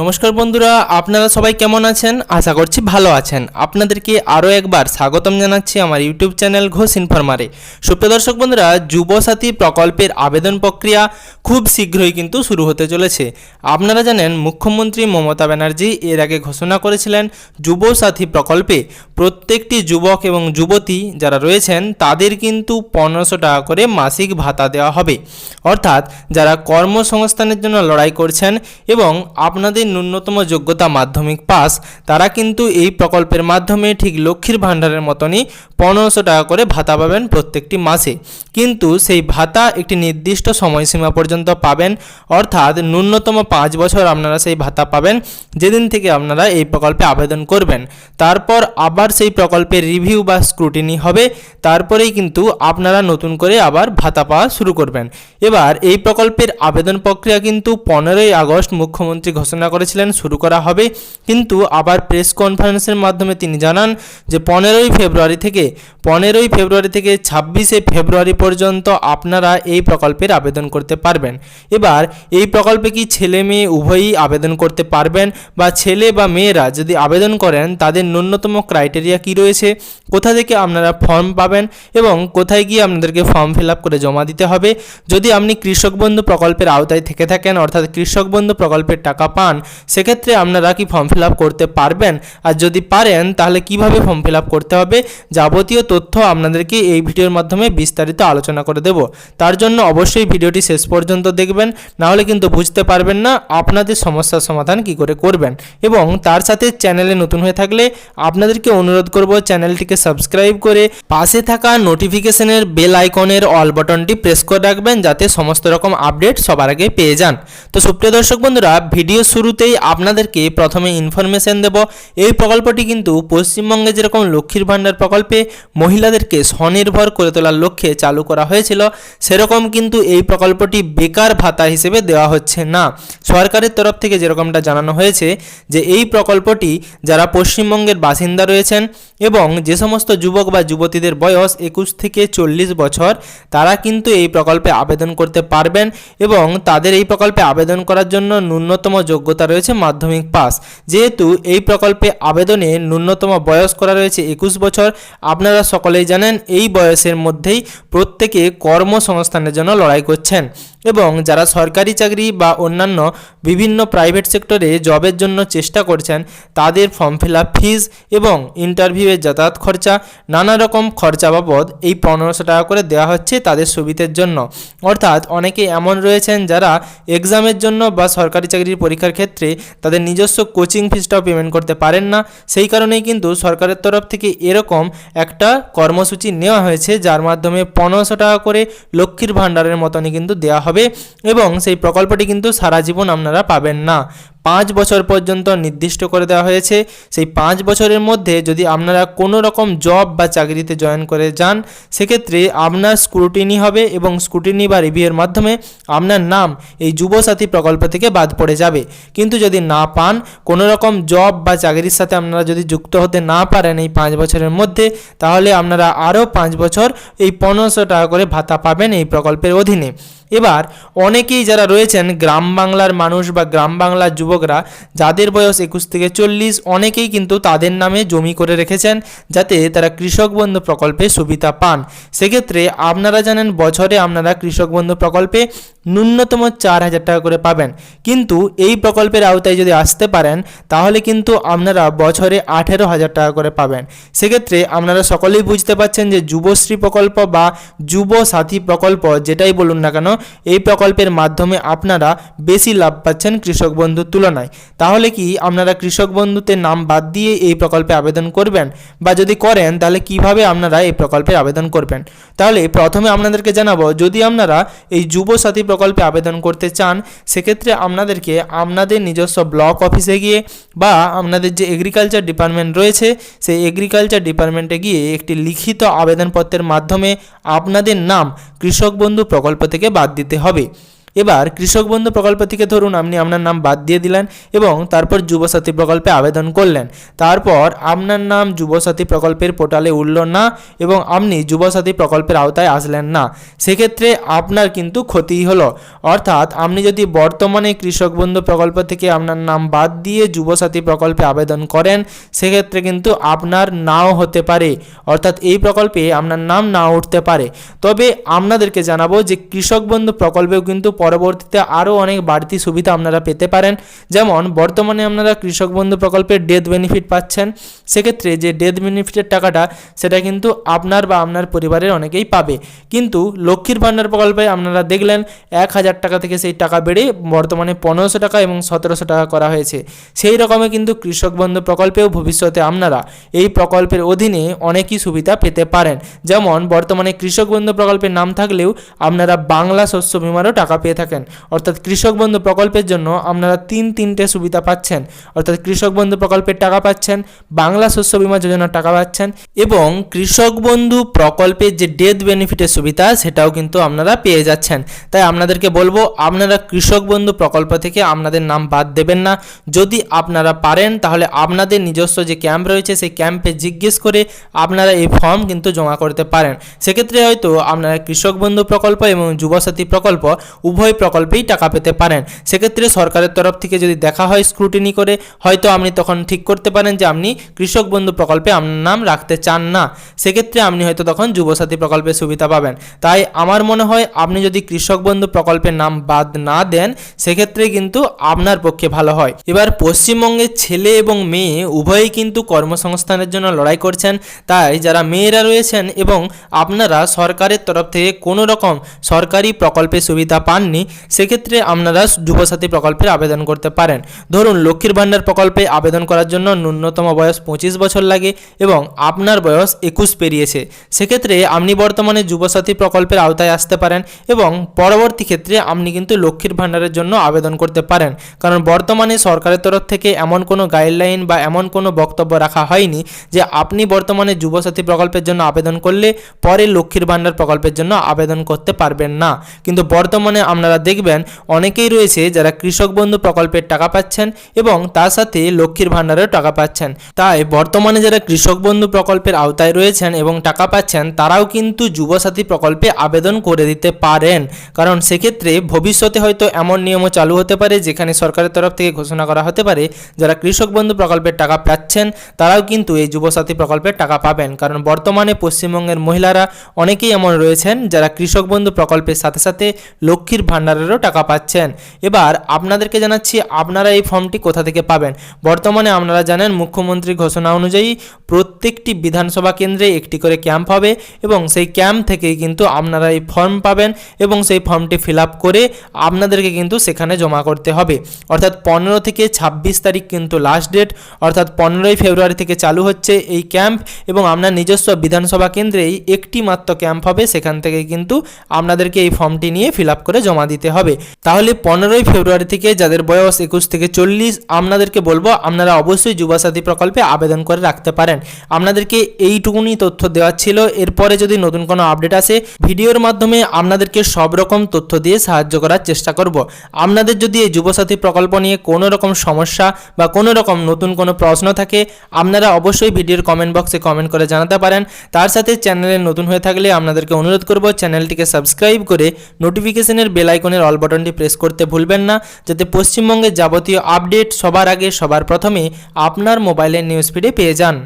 নমস্কার বন্ধুরা, আপনারা সবাই কেমন আছেন? আশা করছি ভালো আছেন। আপনাদেরকে আরও একবার স্বাগতম জানাচ্ছি আমার ইউটিউব চ্যানেল ঘোষ ইনফরমারে। সুপ্রিয় দর্শক বন্ধুরা, যুবসাথী প্রকল্পের আবেদন প্রক্রিয়া খুব শীঘ্রই কিন্তু শুরু হতে চলেছে। আপনারা জানেন, মুখ্যমন্ত্রী মমতা ব্যানার্জি এর আগে ঘোষণা করেছিলেন, যুবসাথী প্রকল্পে প্রত্যেকটি যুবক এবং যুবতী যারা রয়েছেন, তাদের কিন্তু পনেরোশো টাকা করে মাসিক ভাতা দেওয়া হবে। অর্থাৎ যারা কর্মসংস্থানের জন্য লড়াই করছেন এবং আপনাদের ন্যূনতম যোগ্যতা মাধ্যমিক পাস, তারা কিন্তু এই প্রকল্পের মাধ্যমে ঠিক লক্ষ্মীর ভাণ্ডারের মতনই পনেরোশো টাকা করে ভাতা পাবেন প্রত্যেকটি মাসে। কিন্তু সেই ভাতা একটি নির্দিষ্ট সময়সীমা পর্যন্ত পাবেন, অর্থাৎ ন্যূনতম পাঁচ বছর আপনারা সেই ভাতা পাবেন, যেদিন থেকে আপনারা এই প্রকল্পে আবেদন করবেন। তারপর আবার সেই প্রকল্পের রিভিউ বা স্ক্রুটিনি হবে, তারপরেই কিন্তু আপনারা নতুন করে আবার ভাতা পাওয়া শুরু করবেন। এবার এই প্রকল্পের আবেদন প্রক্রিয়া কিন্তু পনেরোই আগস্ট মুখ্যমন্ত্রী ঘোষণা করেছিলেন, শুরু করা হবে। কিন্তু আবার প্রেস কনফারেন্সের মাধ্যমে তিনি জানান যে, পনেরোই ফেব্রুয়ারি থেকে, পনেরোই ফেব্রুয়ারি থেকে ছাব্বিশে ফেব্রুয়ারি পর্যন্ত আপনারা এই প্রকল্পের আবেদন করতে পারবেন। এবার, এই প্রকল্পে কি ছেলে মেয়ে উভয়ই আবেদন করতে পারবেন? বা ছেলে বা মেয়েরা যদি আবেদন করেন, তাদের ন্যূনতম ক্রাইটেরিয়া কি রয়েছে? কোথা থেকে আপনারা ফর্ম পাবেন? এবং কোথায় গিয়ে আপনাদেরকে ফর্ম ফিল করে জমা দিতে হবে? যদি আপনি কৃষক বন্ধু প্রকল্পের আওতায় থেকে থাকেন, অর্থাৎ কৃষক বন্ধু প্রকল্পের টাকা পান সেক্ষেত্রে আপনারা কি ফর্ম ফিল করতে পারবেন? আর যদি পারেন, তাহলে কীভাবে ফর্ম ফিল করতে হবে? যাবতীয় তথ্য আপনাদেরকে এই ভিডিওর মাধ্যমে বিস্তারিত আলোচনা করে দেব। তার জন্য অবশ্যই ভিডিওটি শেষ পর্যন্ত দেখবেন নাহলে কিন্তু বুঝতে পারবেন না আপনাদের সমস্যার সমাধান কি করে করবেন। এবং তার সাথে চ্যানেলে নতুন হয়ে থাকলে আপনাদেরকে অনুরোধ করব চ্যানেলটিকে সাবস্ক্রাইব করে পাশে থাকা নোটিফিকেশনের বেল আইকনের অল বাটনটি প্রেস করে রাখবেন, যাতে সমস্ত রকম আপডেট সবার আগে পেয়ে যান। তো সুপ্রিয় দর্শক বন্ধুরা ভিডিও শুরুতেই আপনাদেরকে প্রথমে ইনফরমেশন দেব। এই প্রকল্পটি কিন্তু পশ্চিমবঙ্গে যেরকম লক্ষ্মীর ভাণ্ডার প্রকল্পে মহিলাদেরকে স্বনির্ভর করে তোলার লক্ষ্যে চালু করা হয়েছিল, সেরকম কিন্তু এই প্রকল্পটি বেকার ভাতা হিসেবে দেওয়া হচ্ছে না। সরকারের তরফ থেকে যেরকমটা জানানো হয়েছে যে, এই প্রকল্পটি যারা পশ্চিমবঙ্গের বাসিন্দা রয়েছেন এবং যে সমস্ত যুবক বা যুবতীদের বয়স একুশ থেকে চল্লিশ বছর, তারা কিন্তু এই প্রকল্পে আবেদন করতে পারবেন এবং তাদের এই প্রকল্পে আবেদন করার জন্য ন্যূনতম যোগ্যতা রয়েছে মাধ্যমিক পাস। যেহেতু এই প্রকল্পে আবেদনে ন্যূনতম বয়স করা রয়েছে একুশ বছর, আপনারা সকলেই জানেন এই বয়সের মধ্যেই প্রত্যেকে কর্মসংস্থানের জন্য লড়াই করছেন। এবং যারা সরকারি চাকরি বা অন্যান্য বিভিন্ন প্রাইভেট সেক্টরে জবের জন্য চেষ্টা করছেন, তাদের ফর্ম ফিল আপ ফিজ এবং ইন্টারভিউয়ের যাতায়াত খরচা, নানা রকম খরচা বাবদ এই পনেরোশো টাকা করে দেওয়া হচ্ছে তাদের সুবিধের জন্য। অর্থাৎ অনেকে এমন রয়েছেন যারা এক্সামের জন্য বা সরকারি চাকরির পরীক্ষার ক্ষেত্রে তাদের নিজস্ব কোচিং ফিসটাও পেমেন্ট করতে পারেন না। সেই কারণেই কিন্তু সরকারের তরফ থেকে এরকম একটা কর্মসূচি নেওয়া হয়েছে, যার মাধ্যমে পনেরোশো টাকা করে লক্ষ্মীর ভাণ্ডারের মতনই কিন্তু দেওয়া হবে। এবং সেই প্রকল্পটি কিন্তু সারা জীবন আপনারা পাবেন না। পাঁচ বছর পর্যন্ত নির্দিষ্ট করে দেওয়া হয়েছে। সেই পাঁচ বছরের মধ্যে যদি আপনারা কোনো রকম জব বা চাকরিতে জয়েন করে যান, সেক্ষেত্রে আপনার স্ক্রুটিনি হবে এবং স্ক্রুটিনি বা রিভিউয়ের মাধ্যমে আপনার নাম এই যুবসাথী প্রকল্প থেকে বাদ পড়ে যাবে। কিন্তু যদি না পান, কোনো রকম জব বা চাকরির সাথে আপনারা যদি যুক্ত হতে না পারেন এই পাঁচ বছরের মধ্যে, তাহলে আপনারা আরও পাঁচ বছর এই পনেরোশো টাকা করে ভাতা পাবেন এই প্রকল্পের অধীনে। এবার অনেকেই যারা রয়েছেন গ্রাম বাংলার মানুষ বা গ্রাম বাংলার যুবকরা, যাদের বয়স একুশ থেকে চল্লিশ, অনেকেই কিন্তু তাদের নামে জমি করে রেখেছেন যাতে তারা কৃষক বন্ধু প্রকল্পে সুবিধা পান। সেক্ষেত্রে আপনারা জানেন বছরে আপনারা কৃষক বন্ধু প্রকল্পে ন্যূনতম চার হাজার টাকা করে পাবেন। কিন্তু এই প্রকল্পের আওতায় যদি আসতে পারেন, তাহলে কিন্তু আপনারা বছরে আঠেরো হাজার টাকা করে পাবেন। সেক্ষেত্রে আপনারা সকলেই বুঝতে পারছেন যে যুবশ্রী প্রকল্প বা যুব সাথী প্রকল্প, যেটাই বলুন না কেন এই প্রকল্পের মাধ্যমে আপনারা বেশি লাভ পাচ্ছেন কৃষক বন্ধুর তুলনায়। তাহলে কি আপনারা কৃষক বন্ধুতে নাম বাদ দিয়ে এই প্রকল্পে আবেদন করবেন? বা যদি করেন, তাহলে কীভাবে আপনারা এই প্রকল্পে আবেদন করবেন? তাহলে প্রথমে আপনাদেরকে জানাব, যদি আপনারা এই যুব সাথী প্রকল্পে আবেদন করতে চান, সেক্ষেত্রে আপনাদেরকে আপনাদের নিজস্ব ব্লক অফিসে গিয়ে বা আপনাদের যে এগ্রিকালচার ডিপার্টমেন্ট রয়েছে, সেই এগ্রিকালচার ডিপার্টমেন্টে গিয়ে একটি লিখিত আবেদনপত্রের মাধ্যমে আপনাদের নাম কৃষক বন্ধু প্রকল্প থেকে বাদ দিতে হবে। এবার কৃষক বন্ধু প্রকল্প থেকে ধরুন আপনি আপনার নাম বাদ দিয়ে দিলেন এবং তারপর যুবসাথী প্রকল্পে আবেদন করলেন। তারপর আপনার নাম যুবসাথী প্রকল্পের পোর্টালে উঠল না এবং আপনি যুবসাথী প্রকল্পের আওতায় আসলেন না। সেক্ষেত্রে আপনার কিন্তু ক্ষতিই হলো। অর্থাৎ আপনি যদি বর্তমানে কৃষক বন্ধু প্রকল্প থেকে আপনার নাম বাদ দিয়ে যুবসাথী প্রকল্পে আবেদন করেন, সেক্ষেত্রে কিন্তু আপনার নাও হতে পারে। অর্থাৎ এই প্রকল্পে আপনার নাম না উঠতে পারে। তবে আপনাদেরকে জানাব যে কৃষক বন্ধু প্রকল্পেও কিন্তু পরবর্তীতে আরও অনেক বাড়তি সুবিধা আপনারা পেতে পারেন। যেমন, বর্তমানে আপনারা কৃষক বন্ধু প্রকল্পের ডেথ বেনিফিট পাচ্ছেন। সেক্ষেত্রে যে ডেথ বেনিফিটের টাকাটা, সেটা কিন্তু আপনার বা আপনার পরিবারের অনেকেই পাবে। কিন্তু লক্ষ্মীর ভাণ্ডার প্রকল্পে আপনারা দেখলেন, এক হাজার টাকা থেকে সেই টাকা বেড়ে বর্তমানে পনেরোশো টাকা এবং সতেরোশো টাকা করা হয়েছে। সেই রকমে কিন্তু কৃষক বন্ধু প্রকল্পেও ভবিষ্যতে আপনারা এই প্রকল্পের অধীনে অনেকই সুবিধা পেতে পারেন। যেমন, বর্তমানে কৃষক বন্ধু প্রকল্পের নাম থাকলেও আপনারা বাংলা শস্য বিমারও টাকা পেয়ে থাকেন। অর্থাৎ কৃষক বন্ধু প্রকল্পের জন্য আপনারা তিন তিনটে সুবিধা পাচ্ছেন। অর্থাৎ কৃষক বন্ধু প্রকল্পের টাকা পাচ্ছেন, বাংলা শস্য বিমা যোজনার টাকা পাচ্ছেন এবং কৃষক বন্ধু প্রকল্পের যে ডেথ বেনিফিটের সুবিধা, সেটাও কিন্তু আপনারা পেয়ে যাচ্ছেন। তাই আপনাদেরকে বলব, আপনারা কৃষক বন্ধু প্রকল্প থেকে আপনাদের নাম বাদ দেবেন না। যদি আপনারা পারেন, তাহলে আপনাদের নিজস্ব যে ক্যাম্প রয়েছে, সেই ক্যাম্পে জিজ্ঞেস করে আপনারা এই ফর্ম কিন্তু জমা করতে পারেন। সেক্ষেত্রে হয়তো আপনারা কৃষক বন্ধু প্রকল্প এবং যুবসাথী প্রকল্প উভয় প্রকল্পেই টাকা পেতে পারেন। সেক্ষেত্রে সরকারের তরফ থেকে যদি দেখা হয় স্ক্রুটিনি করে, হয়তো আপনি তখন ঠিক করতে পারেন যে আপনি কৃষক বন্ধু প্রকল্পে আপনার নাম রাখতে চান না। সেক্ষেত্রে আপনি হয়তো তখন যুবসাথী প্রকল্পের সুবিধা পাবেন। তাই আমার মনে হয় আপনি যদি কৃষক বন্ধু প্রকল্পের নাম বাদ না দেন, সেক্ষেত্রে কিন্তু আপনার পক্ষে ভালো হয়। এবার পশ্চিমবঙ্গের ছেলে এবং মেয়ে উভয়ই কিন্তু কর্মসংস্থানের জন্য লড়াই করছেন। তাই যারা মেয়েরা রয়েছেন এবং আপনারা সরকারের তরফ থেকে কোনো রকম সরকারি প্রকল্পের সুবিধা পাননি সেক্ষেত্রে আপনারা যুবসাথী প্রকল্পের আবেদন করতে পারেন। ধরুন, লক্ষ্মীর ভাণ্ডার প্রকল্পে আবেদন করার জন্য ন্যূনতম বয়স পঁচিশ বছর লাগে এবং আপনার বয়স একুশ পেরিয়েছে। সেক্ষেত্রে আপনি বর্তমানে যুবসাথী প্রকল্পের আওতায় আসতে পারেন এবং পরবর্তী ক্ষেত্রে আপনি কিন্তু লক্ষ্মীর ভাণ্ডারের জন্য আবেদন করতে পারেন। কারণ বর্তমানে সরকারের তরফ থেকে এমন কোনো গাইডলাইন বা এমন কোনো বক্তব্য রাখা হয়নি যে আপনি বর্তমানে যুবসাথী প্রকল্পের জন্য আবেদন করলে পরে লক্ষ্মীর ভাণ্ডার প্রকল্পের জন্য আবেদন করতে পারবেন না। কিন্তু বর্তমানে আপনারা দেখবেন অনেকেই রয়েছে যারা কৃষক বন্ধু প্রকল্পের টাকা পাচ্ছেন এবং তার সাথে লক্ষ্মীর ভাণ্ডারেও টাকা পাচ্ছেন। তাই বর্তমানে যারা কৃষক বন্ধু প্রকল্পের আওতায় রয়েছেন এবং টাকা পাচ্ছেন, তারাও কিন্তু যুবসাথী প্রকল্পে আবেদন করে দিতে পারেন। কারণ সেক্ষেত্রে ভবিষ্যতে হয়তো এমন নিয়মও চালু হতে পারে, যেখানে সরকারের তরফ থেকে ঘোষণা করা হতে পারে, যারা কৃষক বন্ধু প্রকল্পের টাকা পাচ্ছেন, তারাও কিন্তু এই যুবসাথী প্রকল্পের টাকা পাবেন। কারণ বর্তমানে পশ্চিমবঙ্গের মহিলারা অনেকেই এমন রয়েছেন, যারা কৃষক বন্ধু প্রকল্পের সাথে সাথে লক্ষ্মীর ভাণ্ডারেরও টাকা পাচ্ছেন। এবার আপনাদেরকে জানাচ্ছি, আপনারা এই ফর্মটি কোথা থেকে পাবেন? বর্তমানে আপনারা জানেন মুখ্যমন্ত্রীর ঘোষণা অনুযায়ী প্রত্যেকটি বিধানসভা কেন্দ্রে একটি করে ক্যাম্প হবে এবং সেই ক্যাম্প থেকেই কিন্তু আপনারা এই ফর্ম পাবেন এবং সেই ফর্মটি ফিল করে আপনাদেরকে কিন্তু সেখানে জমা করতে হবে। অর্থাৎ পনেরো থেকে ছাব্বিশ তারিখ কিন্তু লাস্ট ডেট অর্থাৎ পনেরোই ফেব্রুয়ারি থেকে চালু হচ্ছে এই ক্যাম্প এবং আপনার নিজস্ব বিধানসভা কেন্দ্রেই একটি মাত্র ক্যাম্প হবে, সেখান থেকে কিন্তু আপনাদেরকে এই ফর্মটি নিয়ে ফিল করে জমা দিতে হবে। তাহলে পনেরোই ফেব্রুয়ারি থেকে যাদের বয়স একুশ থেকে চল্লিশ, আপনাদেরকে বলব আপনারা অবশ্যই যুবসাথী প্রকল্পে আবেদন করে রাখতে পারেন। আপনাদেরকে এইটুকুনি তথ্য দেওয়া ছিল। এরপরে যদি নতুন কোনো আপডেট আসে, ভিডিওর মাধ্যমে আপনাদেরকে সব রকম তথ্য দিয়ে সাহায্য করার চেষ্টা করব। আপনাদের যদি এই যুবসাথী প্রকল্প নিয়ে কোনো রকম সমস্যা বা কোনো রকম নতুন কোনো প্রশ্ন থাকে, আপনারা অবশ্যই ভিডিওর কমেন্ট বক্সে কমেন্ট করে জানাতে পারেন। তার সাথে চ্যানেলে নতুন হয়ে থাকলে আপনাদেরকে অনুরোধ করব চ্যানেলটিকে সাবস্ক্রাইব করে নোটিফিকেশনের বেল আইকনের অল বাটনটি প্রেস করতে ভুলবেন না, যাতে পশ্চিমবঙ্গের যাবতীয় আপডেট সবার আগে সবার প্রথমে আপনার মোবাইলের নিউজ ফিডে পেয়ে যান।